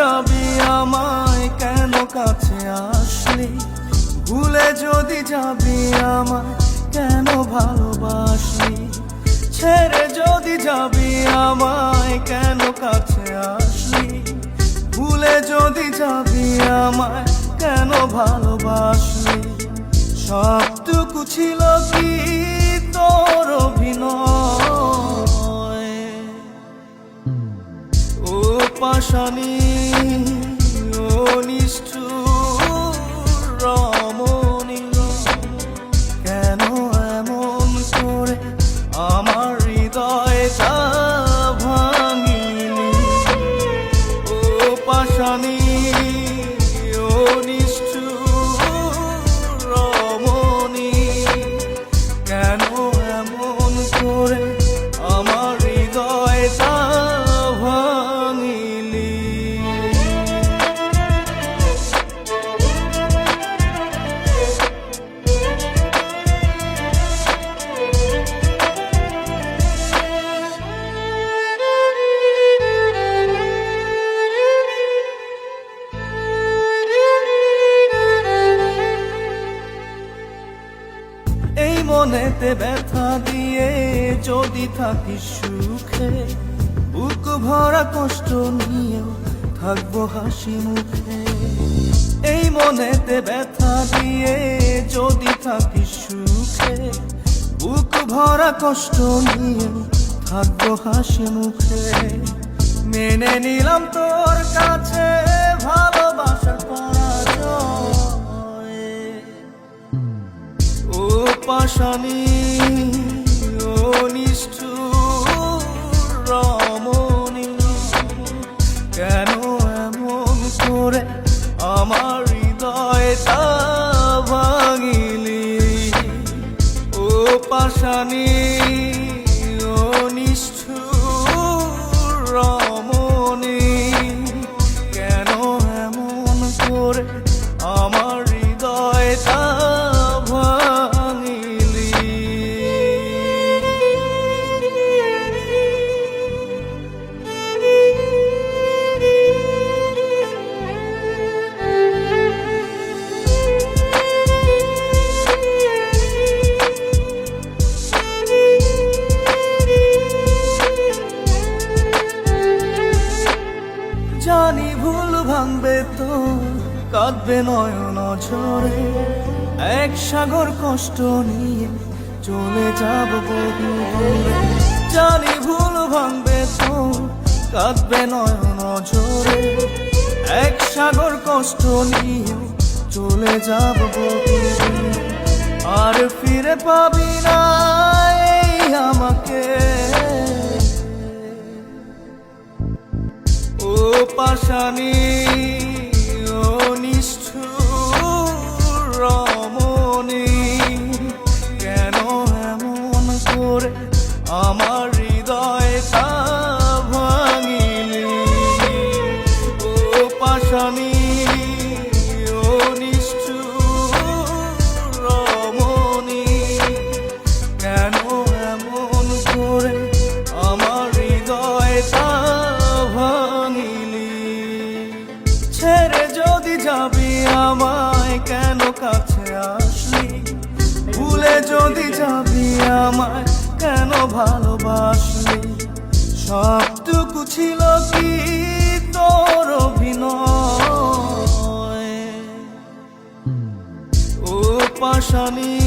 যাবি আমায় কেন কাছে আসলি? ভুলে যদি যাবি আমায় কেন ভালোবাসলি? ছেড়ে যদি যাবি আমায় কেন কাছে আসলি? ভুলে যদি যাবি আমায় কেন ভালোবাসলি? সবটুকু ছিল কি তোর অভিনয়? ও পাশানি পাশানি মনেতে ব্যথা দিয়ে যদি থাকিস সুখে, বুক ভরা কষ্ট নিয়েও থাকব হাসি মুখে। এই মনেতে ব্যথা দিয়ে যদি থাকিস সুখে, বুক ভরা কষ্ট নিয়েও থাকব হাসি মুখে। মেনে নিলাম তোর কাছে পাশানি ভাঙবে তো, কাঁদবে নয়ন ঝরে। এক সাগর কষ্ট নিয়ে চলে যাব জানি ভুল ভাঙবে তো, কাঁদবে নয়ন ঝরে। এক সাগর কষ্ট নিয়ে চলে যাব আর ফিরে পাবি না। পাশানি। আসলি। ভুলে যদি যাবি আমায় কেন ভালোবাসলি? সবটুকু ছিল কি তোর অভিনয়? ও পাশানি